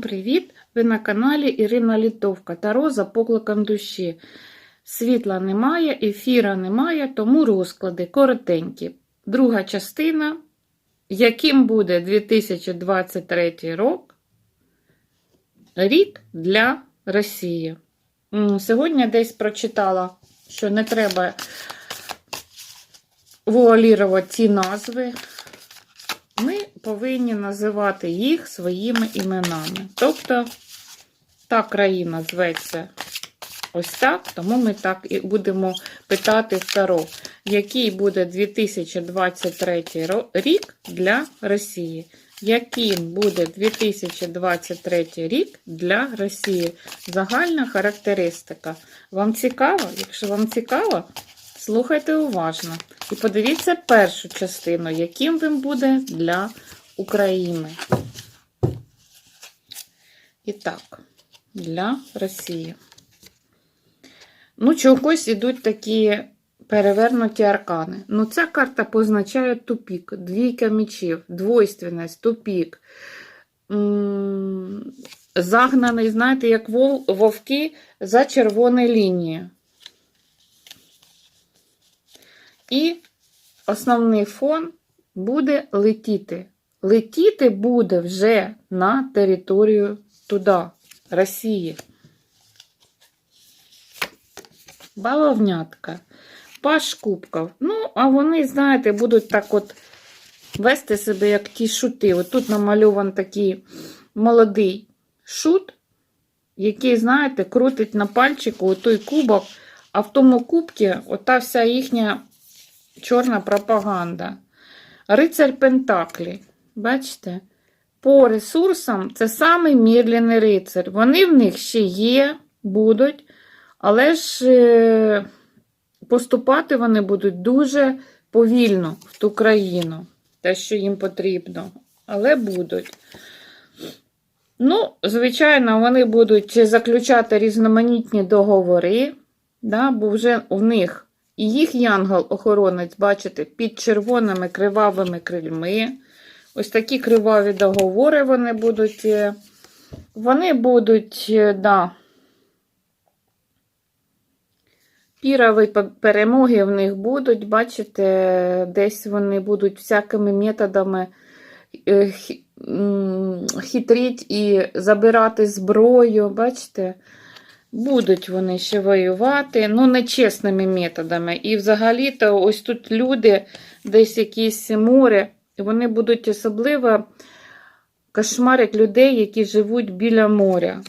привіт! Ви на каналі Ірина Літовка Таро за покликом душі. Світла немає, ефіра немає, тому розклади коротенькі. Друга частина. Яким буде 2023 рок? Рік для Росії. Сьогодні десь прочитала, що не треба вуалірувати ці назви. Повинні називати їх своїми іменами. Тобто, та країна зветься ось так, тому ми так і будемо питати Таро, який буде 2023 рік для Росії. Яким буде 2023 рік для Росії? Загальна характеристика. Вам цікаво? Якщо вам цікаво, слухайте уважно. І подивіться першу частину, яким він буде для України. І так, для Росії. Ну, чогось ідуть такі перевернуті аркани. Ну, ця карта позначає тупік, двійка мечів, двойственність, тупік. Загнаний, знаєте, як вовки за червоною лінією. І основний фон буде летіти. Летіти буде вже на територію туди, Росії. Баловнятка, паш кубків. Ну, а вони, знаєте, будуть так от вести себе, як ті шути. От тут намальований такий молодий шут, який, знаєте, крутить на пальчику той кубок, а в тому кубці ота вся їхня чорна пропаганда. Рицарь Пентаклі. Бачите? По ресурсам це самий мірляний рицар. Вони в них ще є, будуть, але ж е, поступати вони будуть дуже повільно в ту країну, те, що їм потрібно. Але будуть. Ну, звичайно, вони будуть заключати різноманітні договори, да, бо вже в них і їх янгол-охоронець, бачите, під червоними кривавими крильми. Ось такі криваві договори вони будуть. е, Вони будуть, е, да, пірові перемоги в них будуть, бачите, десь вони будуть всякими методами е, хитріть і забирати зброю, бачите? Будуть вони ще воювати, ну, нечесними методами. І взагалі-то ось тут люди, десь якісь море, вони будуть особливо кошмарять людей, які живуть біля моря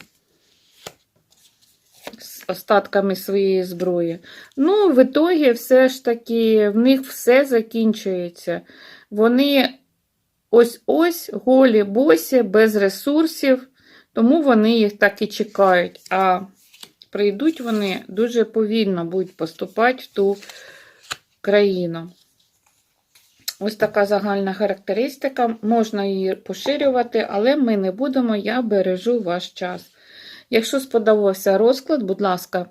з остатками своєї зброї. Ну, в ітогі все ж таки в них все закінчується. Вони ось-ось голі босі, без ресурсів, тому вони їх так і чекають. А прийдуть вони дуже повільно будуть поступати в ту країну. Ось така загальна характеристика. Можна її поширювати, але ми не будемо, я бережу ваш час. Якщо сподобався розклад, будь ласка,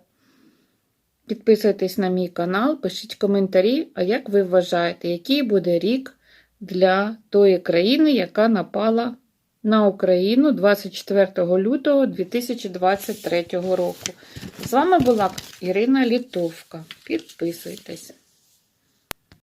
підписуйтесь на мій канал, пишіть коментарі, а як ви вважаєте, який буде рік для тої країни, яка напала на Україну 24 лютого 2023 року. З вами була Ірина Літовка. Підписуйтесь.